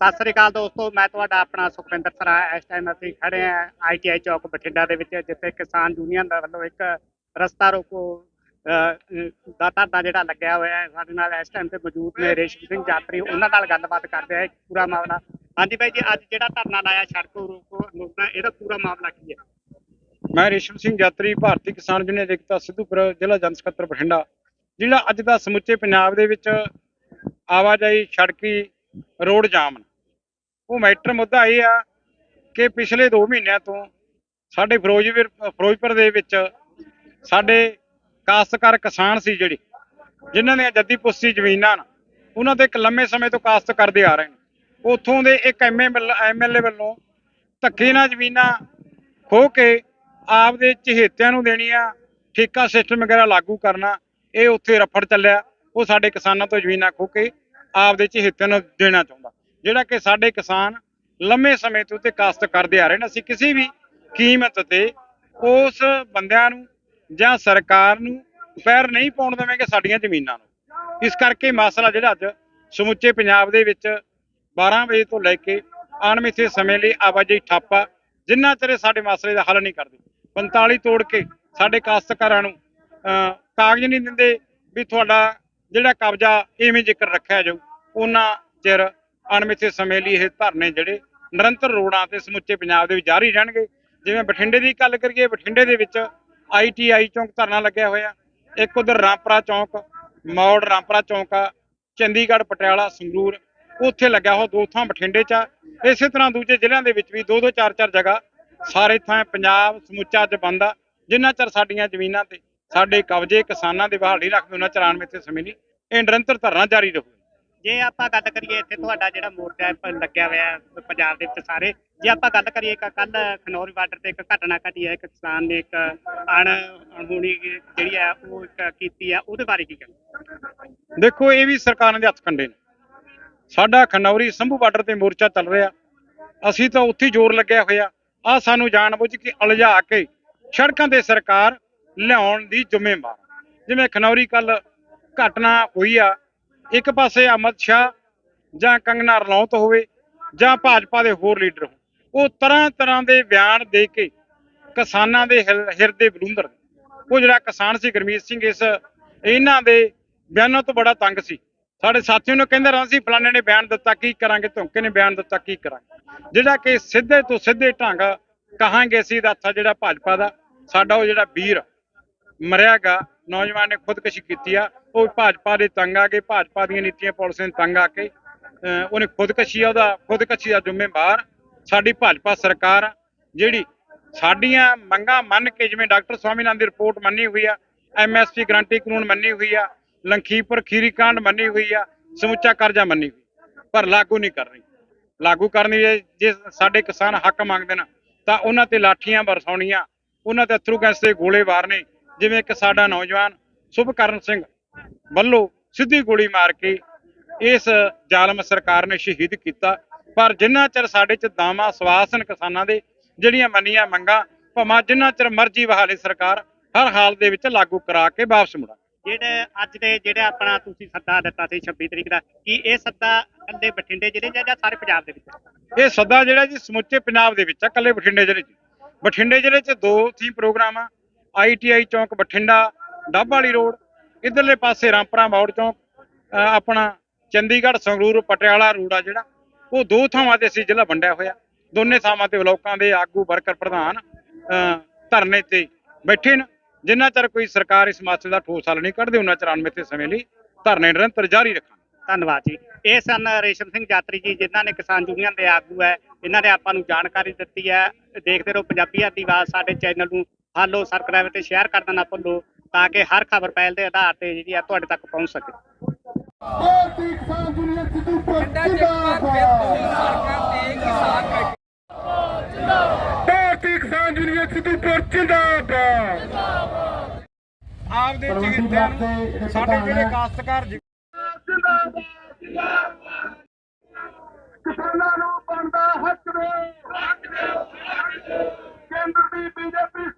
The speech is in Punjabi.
ਸਤਿ ਸ੍ਰੀ ਅਕਾਲ ਦੋਸਤੋ, ਮੈਂ ਤੁਹਾਡਾ ਆਪਣਾ ਸੁਖਵਿੰਦਰ ਸਰਾ। ਇਸ ਟਾਈਮ ਅਸੀਂ ਖੜੇ ਆ ਆਈਟੀਆਈ ਚੌਕ ਬਠਿੰਡਾ ਦੇ ਵਿੱਚ, ਜਿੱਥੇ ਕਿਸਾਨ ਯੂਨੀਅਨ ਦਾ ਵੱਲੋਂ ਇੱਕ ਰਸਤਾ ਰੋਕੋ ਦਾ ਧਰਨਾ ਜਿਹੜਾ ਲੱਗਿਆ ਹੋਇਆ ਹੈ। ਸਾਡੇ ਨਾਲ ਇਸ ਟਾਈਮ ਤੇ ਮੌਜੂਦ ਨੇ ਰੇਸ਼ਮ ਸਿੰਘ ਯਾਤਰੀ ਉਹਨਾਂ ਨਾਲ ਗੱਲਬਾਤ ਕਰਦੇ ਆ ਪੂਰਾ ਮਾਮਲਾ। ਹਾਂਜੀ ਬਾਈ ਜੀ, ਅੱਜ ਜਿਹੜਾ ਧਰਨਾ ਲਾਇਆ ਸੜਕ ਰੋਕੋ, ਰੋਕਣਾ, ਇਹਦਾ ਪੂਰਾ ਮਾਮਲਾ ਕੀ ਹੈ? ਮੈਂ ਰੇਸ਼ਮ ਸਿੰਘ ਯਾਤਰੀ ਭਾਰਤੀ ਕਿਸਾਨ ਯੂਨੀਅਨ ਏਕਤਾ ਸਿੱਧੂਪੁਰ, ਜ਼ਿਲ੍ਹਾ ਜਨ ਸਕੱਤਰ, ਬਠਿੰਡਾ। ਜਿਹੜਾ ਅੱਜ ਦਾ ਸਮੁੱਚੇ ਪੰਜਾਬ ਦੇ ਵਿੱਚ ਆਵਾਜਾਈ ਸੜਕੀ ਰੋਡ ਜਾਮ ਨੇ। ਉਹ ਮੈਟਰ ਮੁੱਦਾ ਇਹ ਆ ਕਿ ਪਿਛਲੇ 2 ਮਹੀਨਿਆਂ ਤੋਂ ਸਾਡੇ ਫਿਰੋਜ਼ਪੁਰ ਫਿਰੋਜ਼ਪੁਰ ਦੇ ਵਿੱਚ ਸਾਡੇ ਕਾਸ਼ਤਕਾਰ ਕਿਸਾਨ ਸੀ ਜਿਹੜੇ, ਜਿਨ੍ਹਾਂ ਦੀਆਂ ਜੱਦੀ ਪੁੱਸੀ ਜ਼ਮੀਨਾਂ ਨੇ, ਉਹਨਾਂ ਤੇ ਇੱਕ ਲੰਮੇ ਸਮੇਂ ਤੋਂ ਕਾਸ਼ਤ ਕਰਦੇ ਆ ਰਹੇ ਨੇ। ਉੱਥੋਂ ਦੇ ਇੱਕ ਐਮਐਲਏ ਵੱਲੋਂ ਧੱਕੇ ਨਾਲ ਜ਼ਮੀਨਾਂ ਖੋ ਕੇ ਆਪ ਦੇ ਚਹੇਤਿਆਂ ਨੂੰ ਦੇਣੀਆਂ, ਠੇਕਾ ਸਿਸਟਮ ਵਗੈਰਾ ਲਾਗੂ ਕਰਨਾ, ਇਹ ਉੱਥੇ ਰਫੜ ਚੱਲਿਆ। ਉਹ ਸਾਡੇ ਕਿਸਾਨਾਂ ਤੋਂ ਜ਼ਮੀਨਾਂ ਖੋ ਕੇ ਆਪ ਦੇ ਚਹੇਤਿਆਂ ਨੂੰ ਦੇਣਾ ਚਾਹੁੰਦਾ। ਜਿਹੜਾ ਕਿ ਸਾਡੇ ਕਿਸਾਨ ਲੰਮੇ ਸਮੇਂ ਤੋਂ ਤੇ ਕਾਸ਼ਤ ਕਰਦੇ ਆ ਰਹੇ ਨੇ। ਅਸੀਂ ਕਿਸੇ ਵੀ ਕੀਮਤ ਤੇ ਉਸ ਬੰਦਿਆਂ ਨੂੰ ਜਾਂ ਸਰਕਾਰ ਨੂੰ ਪੈਰ ਨਹੀਂ ਪਾਉਣ ਦੇਵਾਂਗੇ ਸਾਡੀਆਂ ਜ਼ਮੀਨਾਂ ਨੂੰ। ਇਸ ਕਰਕੇ ਮਸਲਾ ਜਿਹੜਾ ਅੱਜ ਸਮੁੱਚੇ ਪੰਜਾਬ ਦੇ ਵਿੱਚ 12 ਵਜੇ ਤੋਂ ਲੈ ਕੇ ਅਣਮਿੱਥੇ ਸਮੇਂ ਲਈ ਆਵਾਜਾਈ ਠੱਪ ਆ, ਜਿੰਨਾ ਚਿਰ ਸਾਡੇ ਮਸਲੇ ਦਾ ਹੱਲ ਨਹੀਂ ਕਰਦੇ। 45 ਤੋੜ ਕੇ ਸਾਡੇ ਕਾਸ਼ਤਕਾਰਾਂ ਨੂੰ ਕਾਗਜ਼ ਨਹੀਂ ਦਿੰਦੇ ਵੀ ਤੁਹਾਡਾ ਜਿਹੜਾ ਕਬਜ਼ਾ ਇਵੇਂ ਜ਼ਿਕਰ ਰੱਖਿਆ ਜਾਊ, ਉਹਨਾਂ ਚਿਰ ਅਣਮਿੱਥੇ ਸਮੇਂ ਲਈ ਇਹ ਧਰਨੇ ਜਿਹੜੇ ਨਿਰੰਤਰ ਰੋਡਾਂ ਤੇ ਸਮੁੱਚੇ ਪੰਜਾਬ ਦੇ ਵਿੱਚ ਜਾਰੀ ਰਹਿਣਗੇ। ਜਿਵੇਂ ਬਠਿੰਡੇ ਦੀ ਗੱਲ ਕਰੀਏ, ਬਠਿੰਡੇ ਦੇ ਵਿੱਚ ਆਈਟੀਆਈ ਚੌਂਕ ਧਰਨਾ ਲੱਗਿਆ ਹੋਇਆ। ਇੱਕ ਉਧਰ ਰਾਮਪੁਰਾ ਚੌਂਕ, ਮੌੜ ਰਾਮਪਰਾ ਚੌਂਕ ਆ ਚੰਡੀਗੜ੍ਹ, ਪਟਿਆਲਾ, ਸੰਗਰੂਰ, ਉੱਥੇ ਲੱਗਿਆ ਹੋ ਦੋ ਥਾਂ ਬਠਿੰਡੇ 'ਚ ਆ। ਇਸੇ ਤਰ੍ਹਾਂ ਦੂਜੇ ਜ਼ਿਲ੍ਹਿਆਂ ਦੇ ਵਿੱਚ ਵੀ ਦੋ ਦੋ ਚਾਰ ਚਾਰ ਜਗ੍ਹਾ ਸਾਰੇ ਥਾਂ ਪੰਜਾਬ ਸਮੁੱਚਾ ਅੱਜ ਬੰਦ ਆ। ਜਿੰਨਾ ਚਿਰ ਸਾਡੀਆਂ ਜ਼ਮੀਨਾਂ ਤੇ ਸਾਡੇ ਕਬਜ਼ੇ ਕਿਸਾਨਾਂ ਦੇ ਬਹਾਲ ਨਹੀਂ ਰੱਖਦੇ, ਉਹਨਾਂ ਚਿਰ ਤੇ ਸਮੇਂ ਲਈ ਇਹ ਨਿਰੰਤਰ ਧਰਨਾ ਜਾਰੀ ਰਹੂ। ਜੇ ਆਪਾਂ ਗੱਲ ਕਰੀਏ ਇੱਥੇ ਤੁਹਾਡਾ ਜਿਹੜਾ ਮੋਰਚਾ ਲੱਗਿਆ ਹੋਇਆ ਪੰਜਾਬ ਦੇ ਵਿੱਚ ਸਾਰੇ, ਜੇ ਆਪਾਂ ਗੱਲ ਕਰੀਏ ਕੱਲ ਖਨੌਰੀ ਬਾਰਡਰ ਤੇ ਇੱਕ ਘਟਨਾ ਘਟੀ ਹੈ, ਇੱਕ ਕਿਸਾਨ ਨੇ ਇੱਕ ਅਣ, ਅਣਹੋਣੀ ਜਿਹੜੀ ਹੈ, ਉਹ ਕੀਤੀ ਹੈ, ਉਹਦੇ ਬਾਰੇ ਕੀ ਕਹਿਣਾ? ਦੇਖੋ, ਇਹ ਵੀ ਸਰਕਾਰਾਂ ਦੇ ਹੱਥ ਕੰਡੇ ਨੇ। ਸਾਡਾ ਖਨੌਰੀ ਸੰਭੂ ਬਾਰਡਰ ਤੇ ਮੋਰਚਾ ਚੱਲ ਰਿਹਾ। ਅਸੀਂ ਤਾਂ ਉੱਥੇ ਜ਼ੋਰ ਲੱਗਿਆ ਹੋਇਆ। ਆ ਸਾਨੂੰ ਜਾਣਬੁੱਝ ਕੇ ਅਲਝਾ ਕੇ ਸੜਕਾਂ ਤੇ ਸਰਕਾਰ ਲਿਆਉਣ ਦੀ ਜ਼ਿੰਮੇਵਾਰ। ਜਿਵੇਂ ਖਨੌਰੀ ਕੱਲ ਘਟਨਾ ਹੋਈ ਆ ਇੱਕ ਪਾਸੇ ਅਮਿਤ ਸ਼ਾਹ ਜਾਂ ਕੰਗਨਾ ਰਣੌਤ ਹੋਵੇ ਜਾਂ ਭਾਜਪਾ ਦੇ ਹੋਰ ਲੀਡਰ ਹੋ ਉਹ ਤਰ੍ਹਾਂ ਤਰ੍ਹਾਂ ਦੇ ਬਿਆਨ ਦੇ ਕੇ ਕਿਸਾਨਾਂ ਦੇ ਹਿਰ- ਹਿਰਦੇ ਬਲੂੰਦਰ ਉਹ ਜਿਹੜਾ ਕਿਸਾਨ ਸੀ ਗੁਰਮੀਤ ਸਿੰਘ, ਇਸ ਇਹਨਾਂ ਦੇ ਬਿਆਨਾਂ ਤੋਂ ਬੜਾ ਤੰਗ ਸੀ। ਸਾਡੇ ਸਾਥੀਆਂ ਨੂੰ ਕਹਿੰਦੇ ਰਹਿੰਦੇ ਸੀ, ਫਲਾਣੇ ਨੇ ਬਿਆਨ ਦਿੱਤਾ, ਕੀ ਕਰਾਂਗੇ? ਧੌਂਕੇ ਨੇ ਬਿਆਨ ਦਿੱਤਾ, ਕੀ ਕਰਾਂਗੇ? ਜਿਹੜਾ ਕਿ ਸਿੱਧੇ ਤੋਂ ਸਿੱਧੇ ਢੰਗ ਕਹਾਂਗੇ ਅਸੀਂ ਦਾ ਹੱਥਾ ਜਿਹੜਾ ਭਾਜਪਾ ਦਾ। ਸਾਡਾ ਉਹ ਜਿਹੜਾ ਵੀਰ ਮਰਿਆਗਾ ਨੌਜਵਾਨ ਨੇ ਖੁਦਕੁਸ਼ੀ ਕੀਤੀ ਆ। ਉਹ ਭਾਜਪਾ ਦੇ ਤੰਗ ਆ ਕੇ, ਭਾਜਪਾ ਦੀਆਂ ਨੀਤੀਆਂ ਪਾਲਿਸੀਆਂ ਤੰਗ ਆ ਕੇ ਉਹਨੇ ਖੁਦਕੁਸ਼ੀ ਆ, ਉਹਦਾ ਖੁਦਕੁਸ਼ੀ ਦਾ ਜ਼ਿੰਮੇਵਾਰ ਸਾਡੀ ਭਾਜਪਾ ਸਰਕਾਰ ਆ, ਜਿਹੜੀ ਸਾਡੀਆਂ ਮੰਗਾਂ ਮੰਨ ਕੇ ਜਿਵੇਂ ਡਾਕਟਰ ਸਵਾਮੀਨਾਥਨ ਦੀ ਰਿਪੋਰਟ ਮੰਨੀ ਹੋਈ ਆ ਐਮਐਸਪੀ ਗਰੰਟੀ ਕਾਨੂੰਨ ਮੰਨੀ ਹੋਈ ਆ, ਲੰਖੀਪੁਰ ਖੀਰੀ ਕਾਂਡ ਮੰਨੀ ਹੋਈ ਆ, ਸਮੁੱਚਾ ਕਰਜ਼ਾ ਮੰਨੀ ਹੋਈ ਪਰ ਲਾਗੂ ਨਹੀਂ ਕਰ ਰਹੀ। ਲਾਗੂ ਕਰਨੀ ਜੇ ਸਾਡੇ ਕਿਸਾਨ ਹੱਕ ਮੰਗਦੇ ਨੇ, ਤਾਂ ਉਹਨਾਂ ਤੇ ਲਾਠੀਆਂ ਵਰਸਾਉਣੀਆਂ, ਉਹਨਾਂ ਤੇ ਅਥਰੂ ਗੈਸ ਦੇ ਗੋਲੇ ਵਾਰਨੇ ਜਿਵੇਂ ਇੱਕ ਸਾਡਾ ਨੌਜਵਾਨ ਸੁਭਕਰਨ ਸਿੰਘ ਵੱਲੋਂ ਸਿੱਧੀ ਗੋਲੀ ਮਾਰ ਕੇ ਇਸ ਜ਼ਾਲਮ ਸਰਕਾਰ ਨੇ ਸ਼ਹੀਦ ਕੀਤਾ। ਪਰ ਜਿੰਨਾ ਚਿਰ ਸਾਡੇ ਚ ਦਾਮਾ ਸਵਾਸਨ ਕਿਸਾਨਾਂ ਦੇ ਜਿਹੜੀਆਂ ਮੰਨੀਆਂ ਮੰਗਾਂ ਭਾਵੇਂ ਜਿੰਨਾ ਚਿਰ ਮਰਜ਼ੀ ਬਹਾਲੇ ਸਰਕਾਰ ਹਰ ਹਾਲ ਦੇ ਵਿੱਚ ਲਾਗੂ ਕਰਾ ਕੇ ਵਾਪਸ ਮੁੜਾ ਜਿਹੜੇ ਅੱਜ ਦੇ ਜਿਹੜੇ ਆਪਣਾ ਤੁਸੀਂ ਸੱਦਾ ਦਿੱਤਾ ਸੀ 26 ਤਰੀਕ ਦਾ ਕੀ ਇਹ ਸੱਦਾ ਇਕੱਲੇ ਬਠਿੰਡੇ ਜ਼ਿਲ੍ਹੇ ਜਾਂ ਸਾਰੇ ਪੰਜਾਬ ਦੇ ਵਿੱਚ ਇਹ ਸੱਦਾ ਜਿਹੜਾ ਜੀ ਸਮੁੱਚੇ ਪੰਜਾਬ ਦੇ ਵਿੱਚ ਆ ਕੱਲੇ ਬਠਿੰਡੇ ਜ਼ਿਲ੍ਹੇ 'ਚ ਬਠਿੰਡੇ ਜ਼ਿਲ੍ਹੇ 'ਚ ਦੋ ਥੀਮ ਪ੍ਰੋਗਰਾਮ ਆ ਆਈਟੀਆਈ ਚੌਂਕ ਬਠਿੰਡਾ, ਡੱਬ ਵਾਲੀ ਰੋਡ, ਇਧਰਲੇ ਪਾਸੇ ਰਾਮਪੁਰਾ ਮੌੜ ਚੌਂਕ ਆਪਣਾ ਚੰਡੀਗੜ੍ਹ, ਸੰਗਰੂਰ, ਪਟਿਆਲਾ ਰੋਡ ਆ ਜਿਹੜਾ, ਉਹ ਦੋ ਥਾਵਾਂ ਤੇ ਅਸੀਂ ਜ਼ਿਲ੍ਹਾ ਵੰਡਿਆ ਹੋਇਆ। ਦੋਨੇ ਥਾਵਾਂ ਤੇ ਬਲਾਕਾਂ ਦੇ ਆਗੂ, ਵਰਕਰ, ਪ੍ਰਧਾਨ ਧਰਨੇ ਤੇ ਬੈਠੇ ਨੇ। ਜਿੰਨਾ ਚਿਰ ਕੋਈ ਸਰਕਾਰ ਇਸ ਮਸਲੇ ਦਾ ਠੋਸ ਹੱਲ ਨਹੀਂ ਕੱਢਦੇ ਉਹਨਾਂ ਚਿਰ ਅਣਮਿੱਥੇ ਸਮੇਂ ਲਈ ਧਰਨੇ ਨਿਰੰਤਰ ਜਾਰੀ ਰੱਖਣ ਧੰਨਵਾਦ ਜੀ। ਇਹ ਸਨ ਰੇਸ਼ਮ ਸਿੰਘ ਯਾਤਰੀ ਜੀ, ਜਿਨ੍ਹਾਂ ਨੇ ਕਿਸਾਨ ਯੂਨੀਅਨ ਦੇ ਆਗੂ ਹੈ। ਇਹਨਾਂ ਨੇ ਆਪਾਂ ਨੂੰ ਜਾਣਕਾਰੀ ਦਿੱਤੀ ਹੈ। ਦੇਖਦੇ ਰਹੋ ਪੰਜਾਬੀਆਂ ਦੀ ਆਵਾਜ਼ ਸਾਡੇ ਚੈਨਲ ਨੂੰ। ਫਾਲੋ ਸਬਸਕ੍ਰਾਈਬ ਤੇ ਸ਼ੇਅਰ ਕਰਨਾ ਨਾ ਭੁੱਲੋ, ਤਾਂ ਕਿ ਹਰ ਖਬਰ ਪਹਿਲ ਦੇ ਆਧਾਰ ਤੇ ਜਿਹੜੀ ਆ ਤੁਹਾਡੇ ਤੱਕ ਪਹੁੰਚ ਸਕੇ। ਕਿਸਾਨਾਂ ਨੂੰ ਬਣਦਾ ਹੱਕ ਦੇ ਕੇਂਦਰ ਦੀ ਬੀਜੇਪੀ